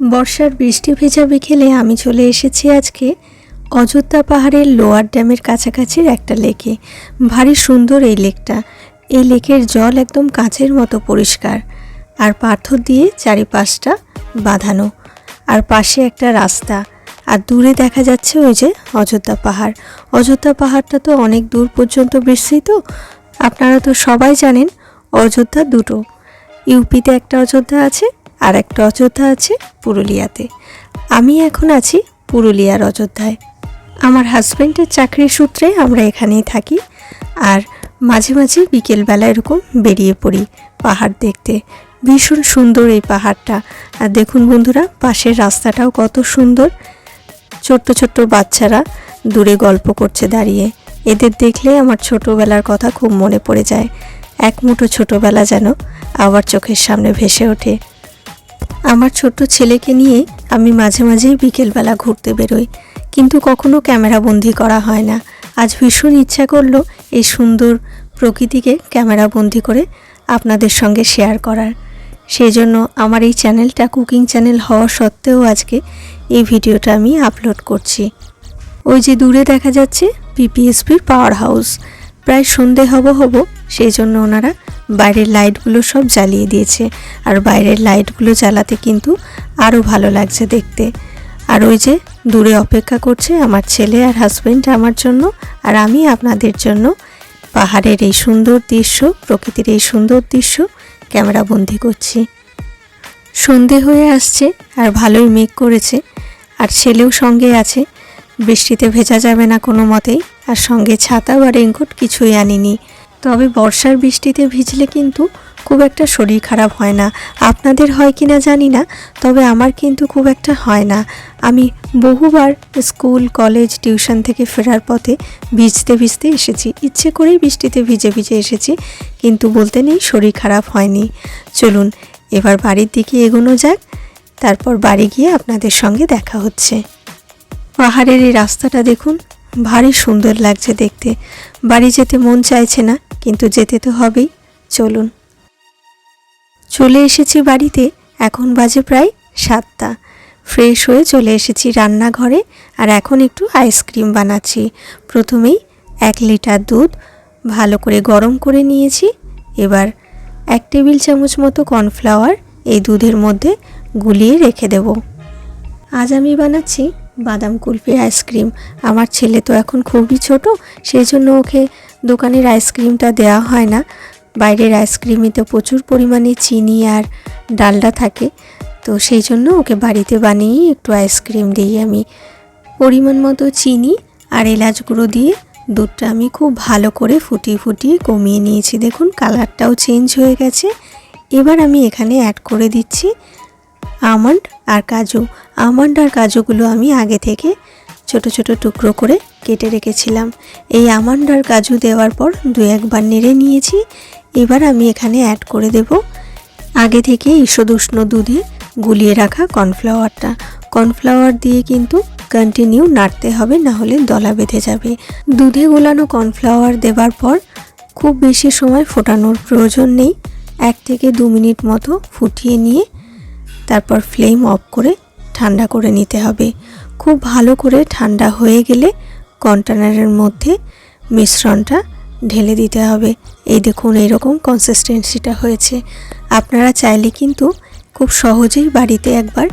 বর্ষার বৃষ্টি ভেজা বিকেলে আমি চলে এসেছি আজকে অযোধ্যা পাহাড়ের লোয়ার ড্যামের কাছাকাছির একটা লেকে। ভারী সুন্দর এই লেকটা। এই লেকের জল একদম কাঁচের মতো পরিষ্কার। আর পাথর দিয়ে চারিপাশটা বাঁধানো। আর পাশে একটা রাস্তা। আর দূরে দেখা যাচ্ছে ওই যে অযোধ্যা পাহাড়। অযোধ্যা পাহাড়টা তো অনেক দূর পর্যন্ত বিস্তৃত। আপনারা তো সবাই জানেন অযোধ্যা দুটো। ইউপিতে একটা অযোধ্যা আছে আর একটা অযোধ্যা আছে পুরুলিয়াতে। আমি এখন আছি পুরুলিয়ার অযোধ্যায়। আমার হাজব্যান্ডের চাকরির সূত্রে আমরা এখানেই থাকি আর মাঝে মাঝে বিকেলবেলা এরকম বেরিয়ে পড়ি পাহাড় দেখতে। ভীষণ সুন্দর এই পাহাড়টা। আর দেখুন বন্ধুরা, পাশের রাস্তাটাও কত সুন্দর। ছোট্ট ছোট্ট বাচ্চারা দূরে গল্প করছে দাঁড়িয়ে। এদের দেখলে আমার ছোটোবেলার কথা খুব মনে পড়ে যায়। এক মুঠো ছোটবেলা যেন আবার চোখের সামনে ভেসে ওঠে। আমার ছোট্ট ছেলেকে নিয়ে আমি মাঝে মাঝেই বিকেলবেলা ঘুরতে বেরোই। কিন্তু কখনো ক্যামেরা বন্দি করা হয় না। আজ ভীষণ ইচ্ছা করল এই সুন্দর প্রকৃতিকে ক্যামেরা বন্দি করে আপনাদের সঙ্গে শেয়ার করার। সেই জন্য আমার এই চ্যানেলটা কুকিং চ্যানেল হওয়া সত্ত্বেও আজকে এই ভিডিওটা আমি আপলোড করছি। ওই যে দূরে দেখা যাচ্ছে পিপিএসপির পাওয়ার হাউস। প্রায় সন্ধে হব হব, সেই জন্য ওনারা বাইরের লাইটগুলো সব জ্বালিয়ে দিয়েছে। আর বাইরের লাইটগুলো জ্বালাতে কিন্তু আরও ভালো লাগছে দেখতে। আর ওই যে দূরে অপেক্ষা করছে আমার ছেলে আর হাজব্যান্ড আমার জন্য আর আমি আপনাদের জন্য। পাহাড়ের এই সুন্দর দৃশ্য, প্রকৃতির এই সুন্দর দৃশ্য ক্যামেরা বন্দি করছি। সন্ধে হয়ে আসছে আর ভালোই মেঘ করেছে। আর ছেলেও সঙ্গে আছে। বৃষ্টিতে ভেজা যাবে না কোনো মতেই। আর সঙ্গে ছাতা বা রেনকোট কিছুই আনিনি। তবে বর্ষার বৃষ্টিতে ভিজলে কিন্তু খুব একটা শরীর খারাপ হয় না। আপনাদের হয় কি না জানি না, তবে আমার কিন্তু খুব একটা হয় না। আমি বহুবার স্কুল, কলেজ, টিউশন থেকে ফেরার পথে ভিজতে ভিজতে এসেছি। ইচ্ছে করেই বৃষ্টিতে ভিজে ভিজে এসেছি, কিন্তু বলতে নেই শরীর খারাপ হয়নি। চলুন, এবার বাড়ির দিকে এগোনো যাক, তারপর বাড়ি গিয়ে আপনাদের সঙ্গে দেখা হচ্ছে। পাহাড়ের এই রাস্তাটা দেখুন, ভারী সুন্দর লাগছে দেখতে। বাড়ি যেতে মন চাইছে না কিন্তু যেতে তো হবেই, চলুন। চলে এসেছি বাড়িতে, এখন বাজে প্রায় সাতটা। ফ্রেশ হয়ে চলে এসেছি রান্নাঘরে, আর এখন একটু আইসক্রিম বানাচ্ছি। প্রথমেই এক লিটার দুধ, ভালো করে গরম করে নিয়েছি। এবার এক টেবিল চামচ মতো কর্নফ্লাওয়ার এই দুধের মধ্যে গুলিয়ে রেখে দেব। আজ আমি বানাচ্ছি বাদাম কুলফি আইসক্রিম। আমার ছেলে তো এখন খুবই ছোট, সেই জন্য ওকে দোকানের আইসক্রিমটা দেওয়া হয় না। বাইরের আইসক্রিমে তো প্রচুর পরিমাণে চিনি আর ডালডা থাকে। তো সেই জন্য ওকে বাড়িতে বানিয়েই একটু আইসক্রিম দিই আমি। পরিমাণ মতো চিনি আর এলাচ গুঁড়ো দিয়ে দুধটা আমি খুব ভালো করে ফুটিয়ে ফুটিয়ে কমিয়ে নিয়েছি। দেখুন, কালারটাও চেঞ্জ হয়ে গেছে। এবার আমি এখানে অ্যাড করে দিচ্ছি আমন্ড আর কাজু। আমন্ড আর কাজুগুলো আমি আগে থেকে ছোট ছোট টুকরো করে কেটে রেখেছিলাম। এই আমন্ড আর কাজু দেওয়ার পর দু একবার নেড়ে নিয়েছি। এবার আমি এখানে অ্যাড করে দেব। আগে থেকে ঈষদুষ্ণ দুধে গুলিয়ে রাখা কর্নফ্লাওয়ারটা। কর্নফ্লাওয়ার দিয়ে কিন্তু কন্টিনিউ নাড়তে হবে, না হলে দলা বেঁধে যাবে। দুধে গোলানো কর্নফ্লাওয়ার দেওয়ার পর খুব বেশি সময় ফোটানোর প্রয়োজন নেই। এক থেকে দু মিনিট মতো ফুটিয়ে নিয়ে তারপর ফ্লেম অফ করে ঠান্ডা করে নিতে হবে। খুব ভালো করে ঠান্ডা হয়ে গেলে কন্টেনারের মধ্যে মিশ্রণটা ঢেলে দিতে হবে। এই দেখুন, এইরকম কনসিস্টেন্সিটা হয়েছে। আপনারা চাইলে কিন্তু খুব সহজেই বাড়িতে একবার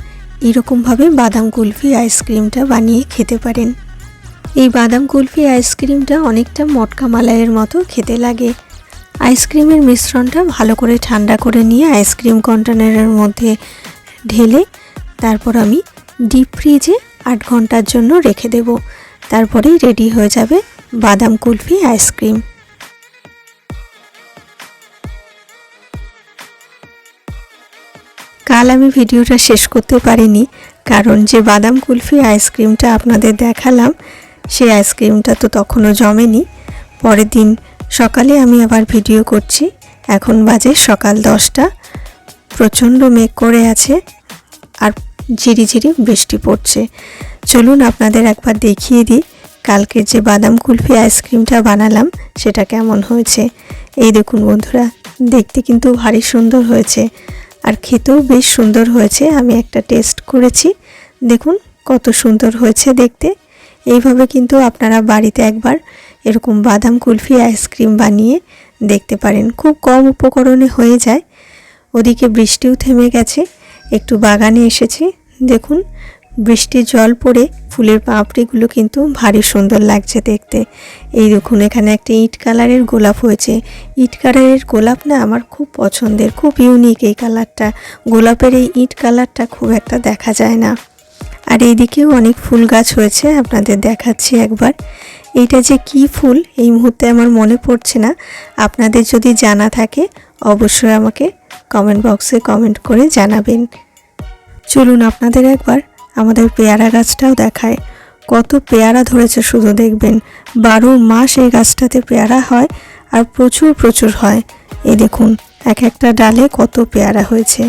এরকমভাবে বাদাম কুলফি আইসক্রিমটা বানিয়ে খেতে পারেন। এই বাদাম কুলফি আইসক্রিমটা অনেকটা মটকা মালাইয়ের মতো খেতে লাগে। আইসক্রিমের মিশ্রণটা ভালো করে ঠান্ডা করে নিয়ে আইসক্রিম কন্টেনারের মধ্যে ঢেলে তারপর আমি ডিপ ফ্রিজে আট ঘণ্টার জন্য রেখে দেব। তারপরেই রেডি হয়ে যাবে বাদাম কুলফি আইসক্রিম। কাল আমি ভিডিওটা শেষ করতে পারিনি, কারণ যে বাদাম কুলফি আইসক্রিমটা আপনাদের দেখালাম, সেই আইসক্রিমটা তো তখনও জমেনি। পরের দিন সকালে আমি আবার ভিডিও করছি, এখন বাজে সকাল দশটা, প্রচণ্ড মেঘ করে আছে, আর ঝিরিঝিরি বৃষ্টি পড়ছে। চলুন আপনাদের একবার দেখিয়ে দিই, কালকে যে বাদাম কুলফি আইসক্রিমটা বানালাম, সেটা কেমন হয়েছে। এই দেখুন বন্ধুরা, দেখতে কিন্তু ভারী সুন্দর হয়েছে, আর খেতেও বেশ সুন্দর হয়েছে। আমি একটা টেস্ট করেছি, দেখুন কত সুন্দর হয়েছে দেখতে। এইভাবে কিন্তু আপনারা বাড়িতে একবার এরকম বাদাম কুলফি আইসক্রিম বানিয়ে দেখতে পারেন। খুব কম উপকরণে হয়ে যায়, ওদিকে বৃষ্টিও থেমে গেছে। একটু বাগানে এসেছি। দেখুন, বৃষ্টির জল পড়ে ফুলের পাপড়িগুলো কিন্তু ভারী সুন্দর লাগছে দেখতে। এই দেখুন, এখানে একটা ইট কালারের গোলাপ হয়েছে। ইট কালারের গোলাপ না আমার খুব পছন্দের, খুব ইউনিক এই কালারটা। গোলাপের এই ইট কালারটা খুব একটা দেখা যায় না। আর এইদিকেও অনেক ফুল গাছ হয়েছে, আপনাদের দেখাচ্ছি একবার। এইটা যে কি ফুল, এই মুহূর্তে আমার মনে পড়ছে না। আপনাদের যদি জানা থাকে, অবশ্যই আমাকে কমেন্ট বক্সে কমেন্ট করে জানাবেন। চলুন আপনাদের একবার আমাদের পেয়ারা গাছটাও দেখায়। কত পেয়ারা ধরেছে শুধু দেখবেন। বারো মাস এই গাছটাতে পেয়ারা হয় আর প্রচুর প্রচুর হয়। এই দেখুন, এক একটা ডালে কত পেয়ারা হয়েছে।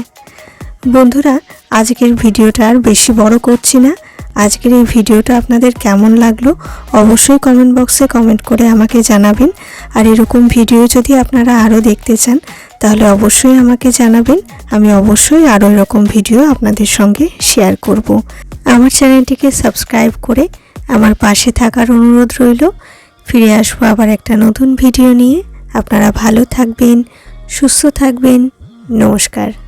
বন্ধুরা, আজকের ভিডিওটা আর বেশি বড় করছি না। আজকের এই ভিডিওটা আপনাদের কেমন লাগল অবশ্যই কমেন্ট বক্সে কমেন্ট করে আমাকে জানাবেন। আর এরকম ভিডিও যদি আপনারা আরও দেখতে চান তাহলে অবশ্যই আমাকে জানাবেন। আমি অবশ্যই আরও এরকম ভিডিও আপনাদের সঙ্গে শেয়ার করব। আমার চ্যানেলটিকে সাবস্ক্রাইব করে আমার পাশে থাকার অনুরোধ রইল। ফিরে আসব আবার একটা নতুন ভিডিও নিয়ে। আপনারা ভালো থাকবেন, সুস্থ থাকবেন। নমস্কার।